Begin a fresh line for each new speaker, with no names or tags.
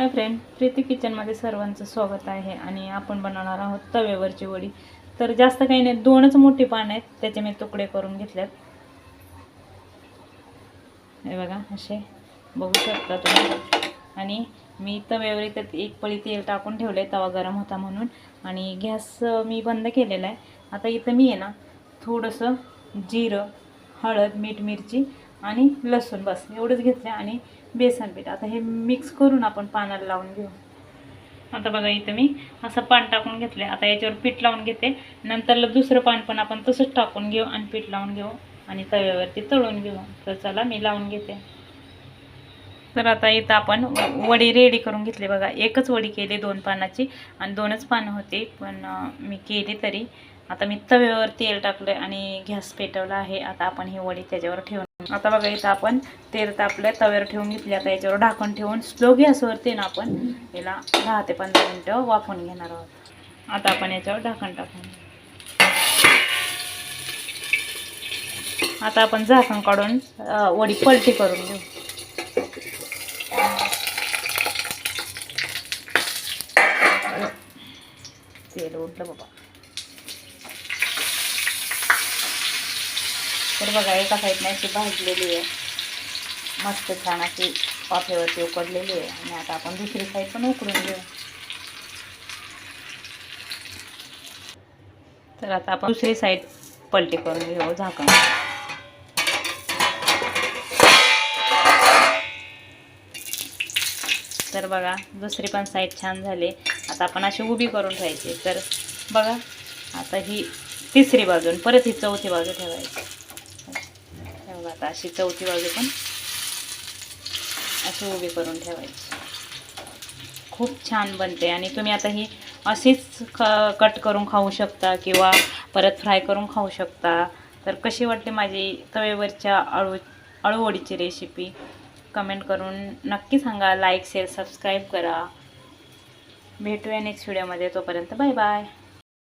Hi friend Preeti किचनमध्ये सर्वांचं स्वागत आहे आणि आपण बनवणार आहोत तव्यावरची वडी. तर जास्त काही नाही दोनच मोठी पान आहेत त्याचे मी तुकडे करून घेतल्यात हे बघा असे बघू शकता तुम्ही. आणि मी तव्यावर इथं एक पळी तेल टाकून ठेवलं आहे तवा गरम होता म्हणून. आणि गॅस मी बंद केलेला आहे. आता इथं मी आहे ना थोडंसं जिरं हळद मीठ मिरची आणि लसूण बस एवढंच घेतलं आणि बेसन पीठ. आता हे मिक्स करून आपण पानाला लावून घेऊ. आता बघा इथं मी असं पान टाकून घेतलं आता याच्यावर पीठ लावून घेते. नंतरला दुसरं पान पण आपण तसंच टाकून घेऊ आणि पीठ लावून घेऊ आणि तव्यावरती तळून घेऊ. तर चला मी लावून घेते. तर आता इथं आपण वडी रेडी करून घेतली. बघा एकच वडी केली दोन पानाची आणि दोनच पानं होती. पण मी केली तरी. आता मी तव्यावर तेल टाकलं आणि गॅस पेटवला आहे. आता आपण ही वडी त्याच्यावर ठेवून आता बघा इथं आपण तेल तापलं तव्यावर ठेवून घेतले. आता याच्यावर ढाकण ठेवून स्लो गॅसवरती ना आपण याला दहा ते पंधरा मिनटं वापरून घेणार आहोत. आता आपण याच्यावर ढाकण टाकून. आता आपण झाकण काढून वडी पलटी करून घेऊ. तेल उठलं बाबा. तर बघा एका साईडने अशी भाजलेली आहे. मस्त छान अशी वाफेवरती उकडलेली आहे. आणि आता आपण दुसरी साईड पण उकडून घेऊ. तर आता आपण दुसरी साईड पलटी करून घेऊ हो, झाकण. तर बघा दुसरी पण साईड छान झाली. आता आपण अशी उभी करून ठेवायची. तर बघा आता ही तिसरी बाजून परत ही चौथी बाजू ठेवायची. बघा आता अशी चौथी बाजू पण अशी उभी करून ठेवायची. खूप छान बनते आणि तुम्ही आता ही अशीच ख कट करून खाऊ शकता किंवा परत फ्राय करून खाऊ शकता. तर कशी वाटली माझी तवेवरच्या अळू अळूवडीची रेसिपी? कमेंट करून नक्की सांगा. लाईक शेअर सबस्क्राईब करा. भेटूया नेक्स्ट व्हिडिओमध्ये. तोपर्यंत बाय बाय.